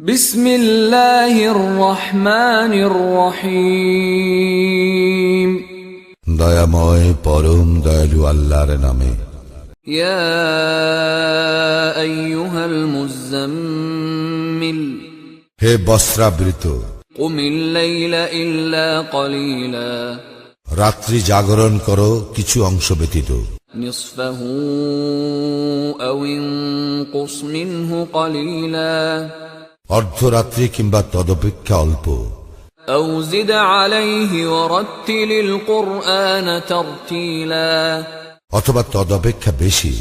بسم الله الرحمن الرحيم দয়াময় পরম দয়ালু আল্লাহর নামে يا أيها المزمل হে বস্ত্রাবৃত قم الليل إلا قليلا রাত্রি জাগরণ করো কিছু অংশ ব্যতীত نصفه أو انقص منه قليلا অর্ধরাত্রি কিংবা তদপেক্ষা অল্প أو زد عليه ورتل القرآن ترتيلا অথবা তদপেক্ষা বেশি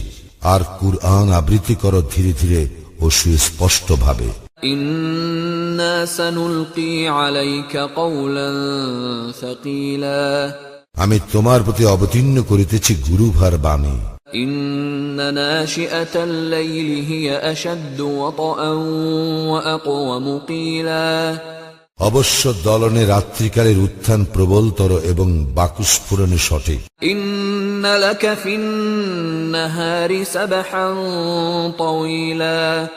আর কুরআন আবৃত্তি করো ধীরে ধীরে ও সুস্পষ্ট ভাবে إنا سنلقي عليك قولا ثقيلا আমি তোমার প্রতি অবতীর্ণ করিতেছি গুরুভার বাণী إن ناشئة الليل هي أشد وطئا وأقوم قيلا অবশ্য দলনে রাত্রিকালের উত্থান প্রবলতর এবং বাকুস্ফুরণে সঠিক إن لك في النهار سبحا طويلا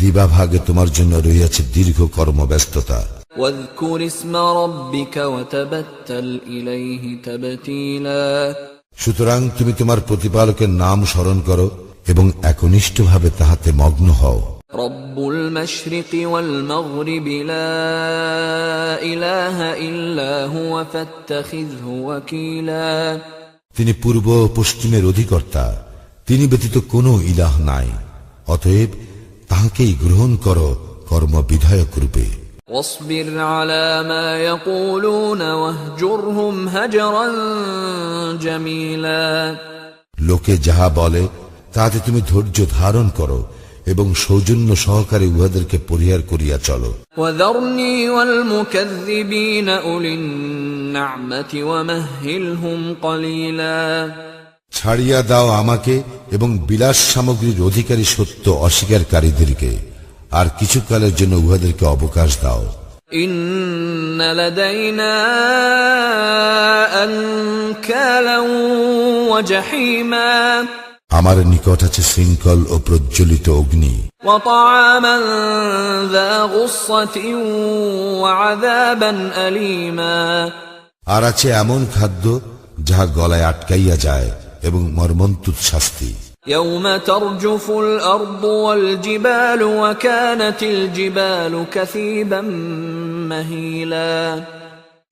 দিবাভাগে তোমার জন্য রইয়াছে দীর্ঘ কর্মব্যস্ততা واذكر اسم ربك وتبتل إليه تبتيلا সুতরাং তুমি তোমার প্রতিপালকের নাম স্মরণ করো এবং একনিষ্ঠভাবে তাহাতে মগ্ন হও رب المشرق والمغرب لا إله إلا هو فاتخذه وكيلا তিনি পূর্ব ও পশ্চিমের অধিকর্তা তিনি ব্যতীত কোনো ইলাহ নাই অতএব তাহাকেই গ্রহণ করো কর্মবিধায়ক রূপে واصبر على ما يقولون واهجرهم هجرا جميلا লোকে যাহা বলে তাহাতে তুমি ধৈর্য ধারণ করো এবং সৌজন্য সহকারে উহাদেরকে পরিহার করিয়া চলো وذرني والمكذبين أولي النعمة ومهلهم قليلا ছাড়িয়া দাও আমাকে এবং বিলাস সামগ্রীর অধিকারী সত্য অস্বীকারীদেরকে আর কিছুকালের জন্য উহাদেরকে অবকাশ দাও। আমার নিকট আছে শৃঙ্খল ও প্রজ্বলিত অগ্নি। আর আছে এমন খাদ্য যাহা গলায় আটকাইয়া যায় এবং মর্মন্তুত শাস্তি। يوم ترجف الأرض والجبال وكانت الجبال كثيبا مهيلا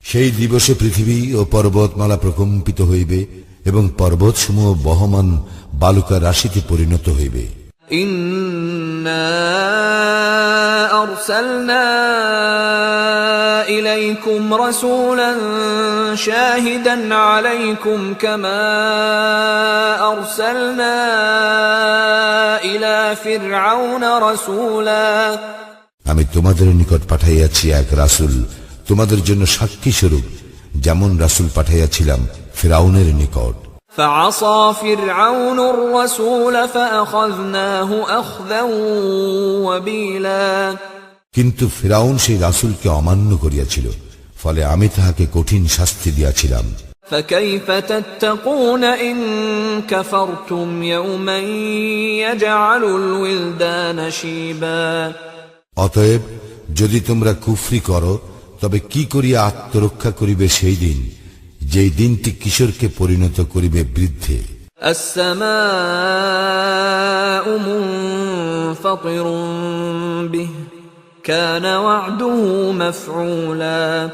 সেই দিবসে পৃথিবী ও পর্বতমালা প্রকম্পিত হইবে এবং পর্বতসমূহ বহমান বালুকা রাশিতে পরিণত হইবে إنا أرسلنا إليكم رسولا شاهدا عليكم كما أرسلنا إلى فرعون رسولا আমি তোমাদের নিকট পাঠাইয়াছি এক রাসূল তোমাদের জন্য সাক্ষী স্বরূপ যেমন রাসূল পাঠাইয়াছিলাম ফেরাউনের নিকট فعصى فرعون الرسول فأخذناه أخذا وبيلا কিন্তু ফেরাউন সেই রাসূলকে অমান্য করিয়াছিল ফলে আমি তাহাকে কঠিন শাস্তি দিয়াছিলাম فكيف تتقون إن كفرتم يوما يجعل الولدان شيبا অতএব যদি তোমরা কুফরি করো তবে কি করিয়া আত্মরক্ষা করিবে সেই দিন যেই দিনটি কিশোরকে পরিণত করিবে বৃদ্ধে السماء منفطر به كان وعده مفعولا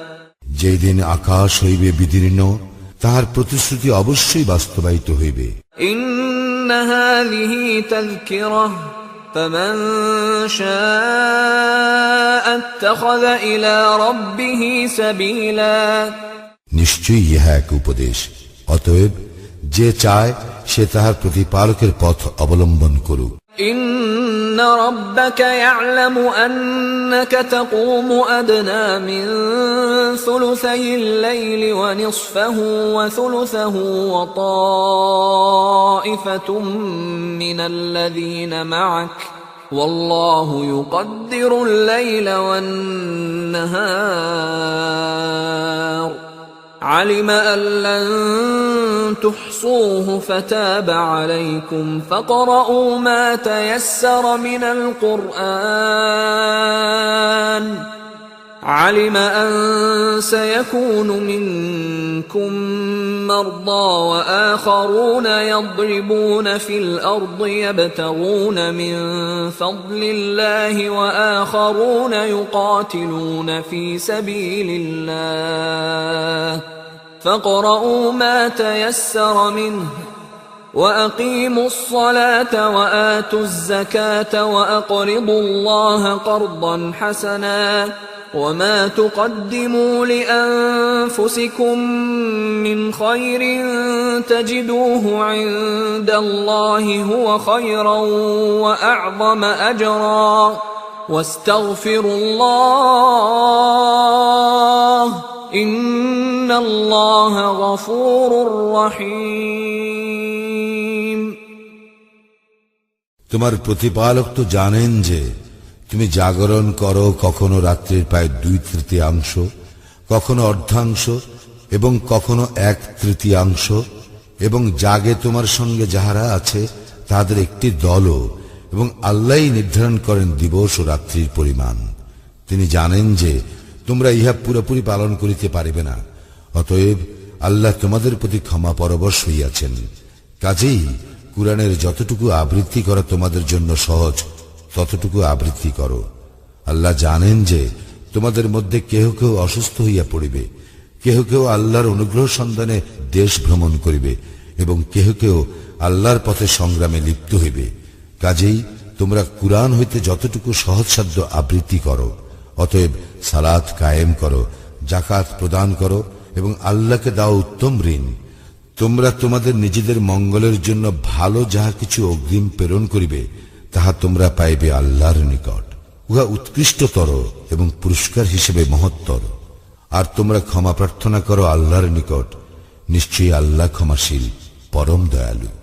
যেই দিন আকাশ হইবে বিদীর্ণ তাহার প্রতিশ্রুতি অবশ্যই বাস্তবায়িত হইবে إن هذه تذكرة فمن شاء اتخذ إلى ربه سبيلا নিশ্চয়ই ইহা এক উপদেশ অতএব যে চায় সে তাহার প্রতিপালকের পথ অবলম্বন করুক إن ربك يعلم أنك تقوم أدنى من ثلثي الليل ونصفه وثلثه وطائفة من الذين معك والله يقدر الليل والنهار علم أن لن تحصوه فتاب عليكم فاقرؤوا ما تيسر من القرآن. علم أن سيكون منكم مرضى وآخرون يضربون في الأرض يبتغون من فضل الله وآخرون يقاتلون في سبيل الله. فاقرؤوا ما تيسر منه وأقيموا الصلاة وآتوا الزكاة وأقرضوا الله قرضا حسنا وما تقدموا لأنفسكم من خير تجدوه عند الله هو خيرا وأعظم أجرا واستغفروا الله إن الله غفور رحيم তোমার প্রতিপালক তো জানেন যে তুমি জাগরণ করো কখনো রাত্রির প্রায় দুই তৃতীয়াংশ, কখনো অর্ধাংশ এবং কখনো এক তৃতীয়াংশ এবং জাগে তোমার সঙ্গে যাহারা আছে তাদের একটি দলও এবং আল্লাহই নির্ধারণ করেন দিবস ও রাত্রির পরিমাণ। তিনি জানেন যে তোমরা ইহা পুরোপুরি পালন করিতে পারিবে না। অতএব আল্লাহ তোমাদের প্রতি ক্ষমা পরবশ হইয়াছেন। কাজেই কুরআনের যতটুকু আবৃত্তি করা তোমাদের জন্য সহজ ততটুকু আবৃত্তি করো। আল্লাহ জানেন যে তোমাদের মধ্যে কেহ কেউ অসুস্থ হইয়া পড়িবে, কেহ কেউ আল্লাহর অনুগ্রহ সন্ধানে দেশ ভ্রমণ করিবে এবং কেহ কেউ আল্লাহর পথে সংগ্রামে লিপ্ত হইবে। কাজেই তোমরা কুরআন হইতে যতটুকু সহজসাধ্য আবৃত্তি করো, অতএব সালাত কায়েম করো জাকাত প্রদান করো এবং আল্লাহকে দাও উত্তম ঋণ। তোমরা তোমাদের নিজেদের মঙ্গলের জন্য ভালো যাহা কিছু অগ্রিম প্রেরণ করিবে তাহা তোমরা পাইবে আল্লাহর নিকট। উহা উৎকৃষ্টতর এবং পুরস্কার হিসেবে মহত্তর। আর তোমরা ক্ষমা প্রার্থনা করো আল্লাহর নিকট। নিশ্চয়ই আল্লাহ ক্ষমাশীল, পরম দয়ালু।